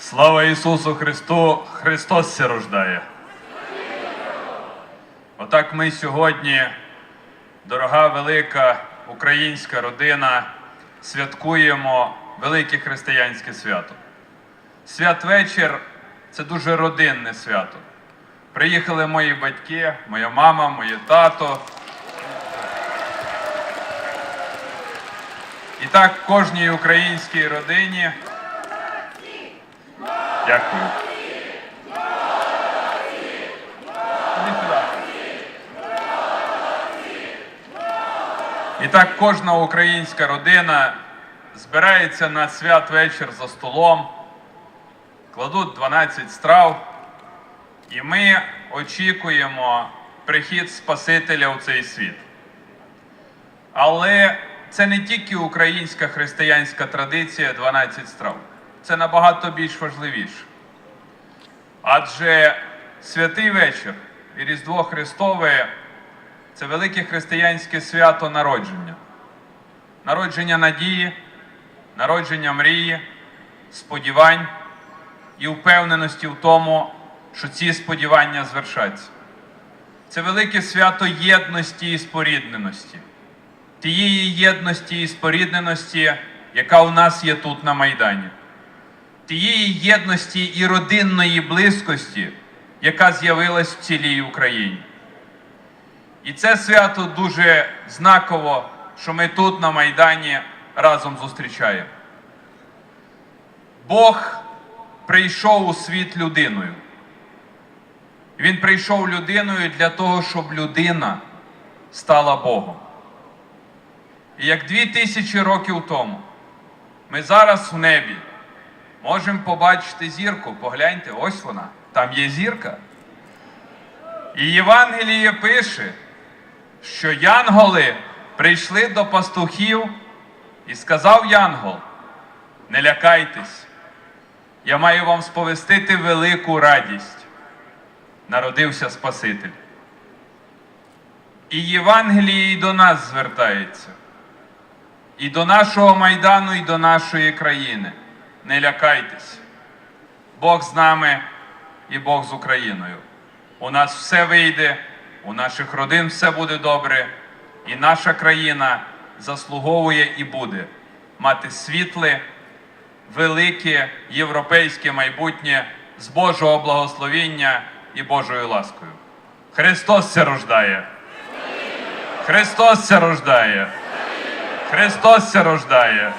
Слава Ісусу Христу! Христос се рождає. Отак ми сьогодні, дорога велика українська родина, святкуємо велике християнське свято. Святвечір це дуже родинне свято. Приїхали мої батьки, моя мама, моє тато. І так кожній українській родині. Дякую. І так кожна українська родина збирається на святвечір за столом, кладуть 12 страв, і ми очікуємо прихід Спасителя у цей світ. Але це не тільки українська християнська традиція 12 страв. Це набагато більш важливіше. Адже святий вечір і Різдво Христове це велике християнське свято народження. Народження надії, народження мрії, сподівань і впевненості в тому, що ці сподівання звершаться. Це велике свято єдності і спорідненості тієї єдності і спорідненості, яка у нас є тут на Майдані, тієї єдності і родинної близькості, яка з'явилась в цілій Україні. І це свято дуже знаково, що ми тут на Майдані разом зустрічаємо. Бог прийшов у світ людиною. Він прийшов людиною для того, щоб людина стала Богом. І як дві тисячі років тому ми зараз в небі можемо побачити зірку. Погляньте, ось вона, там є зірка. І Євангеліє пише, що янголи прийшли до пастухів і сказав янгол: не лякайтесь, я маю вам сповістити велику радість. Народився Спаситель. І Євангеліє і до нас звертається і до нашого майдану, і до нашої країни. Не лякайтесь. Бог з нами і Бог з Україною. У нас все вийде, у наших родин все буде добре, і наша країна заслуговує і буде мати світле, велике європейське майбутнє з Божого благословіння і Божою ласкою. Христос се рождає! Христос се рождає! Христос се рождає!